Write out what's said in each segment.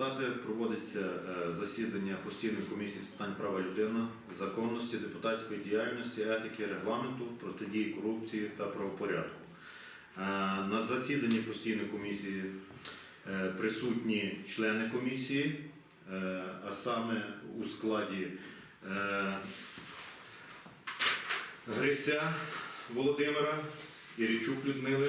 депутати, проводиться е, засідання постійної комісії з питань права людини, законності, депутатської діяльності, етики, регламенту, протидії корупції та правопорядку. Е, На засіданні постійної комісії е, присутні члени комісії, а саме у складі Грися Володимира, Ірічук Людмили,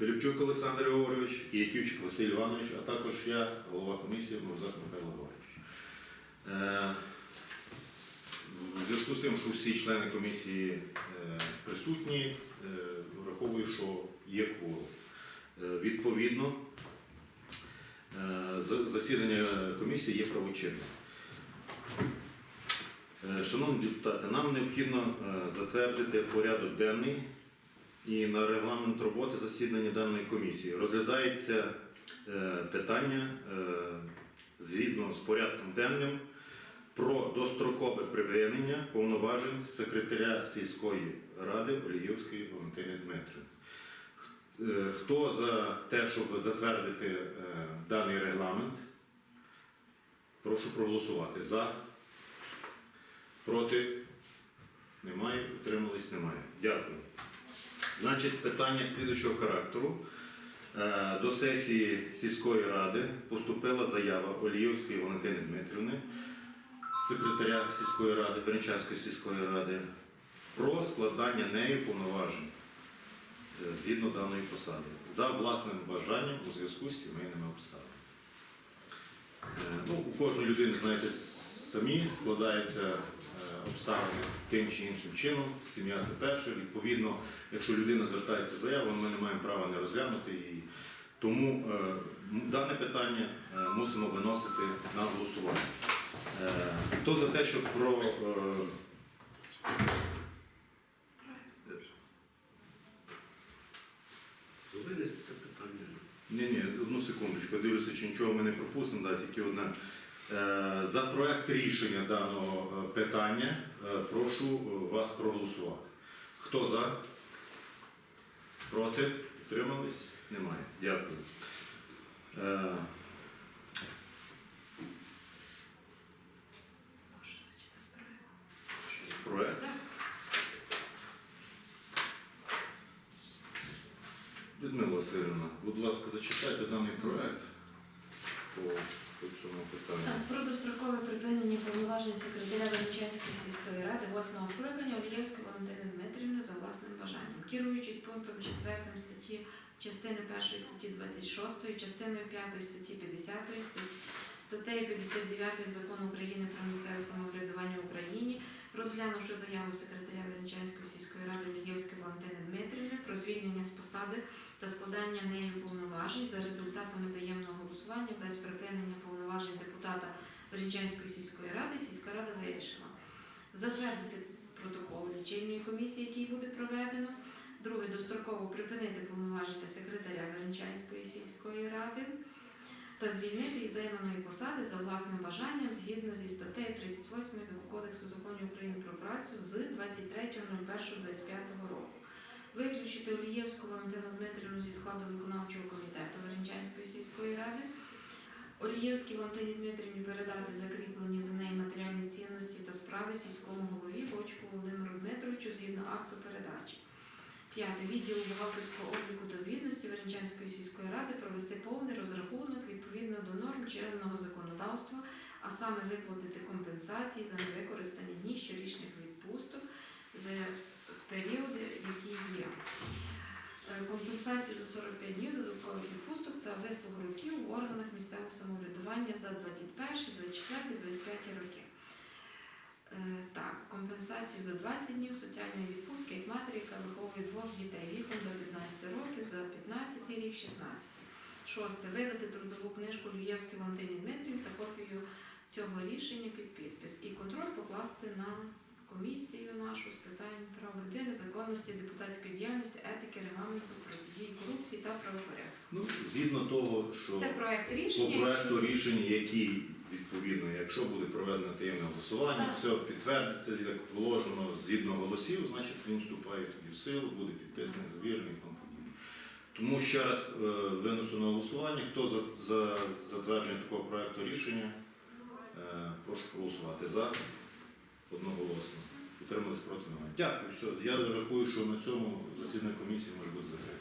Філіпчук Олександр Григорович і Яківчик Василь Іванович, а також я, голова комісії Мурзак Михайло Григорович. Е, В зв'язку з тим, що всі члени комісії е, присутні, е, враховую, що є кворум. Е, Відповідно, е, засідання комісії є правочинним. Е, Шановні депутати, нам необхідно е, затвердити порядок денний і на регламент роботи засідання даної комісії. Розглядається е, питання е, згідно з порядком денним про дострокове припинення повноважень секретаря сільської ради Оліївської Валентини Дмитрівни. Е, Хто за те, щоб затвердити даний регламент? Прошу проголосувати. За. Проти? Немає. Утримались? Немає. Дякую. Значить, питання слідуючого характеру. Е, До сесії сільської ради поступила заява Оліївської Валентини Дмитрівни, секретаря сільської ради, Верничанської сільської ради, про складання нею повноважень е, згідно даної посади за власним бажанням у зв'язку з сімейними обставинами. Е, Ну, у кожної людини, знаєте, самі складаються е, обставини тим чи іншим чином. Сім'я це перше. Відповідно, якщо людина звертається з заявою, ми не маємо права не розглянути її. Тому е, дане питання е, мусимо виносити на голосування. Хто за те, щоб про Винести це питання. Ні, ні, одну секундочку, я дивлюся, чи нічого ми не пропустимо, да, тільки одне. Е, За проект рішення даного е, питання е, прошу вас проголосувати. Хто за? Проти? Підтримались? Немає. Дякую. Проект. Людмила Васильівна, будь ласка, зачитайте даний проект по цьому питанню. Так, Про дострокове припинення повноважень секретаря сільської ради 8 скликання Олієвської Валентини Дмитрівни за власним бажанням. Керуючись пунктом 4 статті частини 1 статті 26, частиною 5 статті 50, стат- статтею 59 Закону України про місцеве самоврядування в Україні, розглянувши заяву секретаря Венечанської сільської ради Олієвської Валентини Дмитрівни про звільнення з посади та складання нею повноважень за результатами таємного голосування без припинення Верничанської сільської ради, сільська рада вирішила затвердити протокол лічильної комісії, який буде проведено. Друге, достроково припинити повноваження секретаря Верничанської сільської ради та звільнити із займаної посади за власним бажанням згідно зі статтею 38 Кодексу законів України про працю з 23.01.25 року. Виключити Олієвську Валентину Дмитрівну зі складу виконавчого комітету Верничанської сільської ради. Олієвській Валентині Дмитрівні передати закріплені за неї матеріальні цінності та справи сільському голові Бочку Володимиру Дмитровичу згідно акту передачі. П'яте. Відділу бухгалтерського обліку та звітності Верничанської сільської ради провести повний розрахунок відповідно до норм чинного законодавства, а саме виплатити компенсації за невикористані дні щорічних відпусток за періоди, які є. Е, Компенсацію за 45 днів додаткових відпусток та вислуг років в органах самоврядування за 21, 24, 25 роки. Е, Так, компенсацію за 20 днів соціальної відпустки як матері, яка виховує двох дітей віком до 15 років за 15 рік, 16. Шосте. Видати трудову книжку Люєвській Валентині Дмитрівні та копію цього рішення під підпис. І контроль покласти на комісію нашу з питань прав людини, законності, депутатської діяльності, етики, регламенту, протидії корупції та правопорядку. Ну, згідно того, що Це проект рішення. по проекту рішення, який відповідно, якщо буде проведено таємне голосування, Так. все підтвердиться, як положено згідно голосів, значить він вступає тоді в силу, буде підписаний, завірений і тому ще раз е, винесу на голосування. Хто за, за затвердження такого проекту рішення, е, прошу проголосувати за одноголосно. Утримались проти немає. Дякую, все. Я рахую, що на цьому засідання комісії може бути закрите.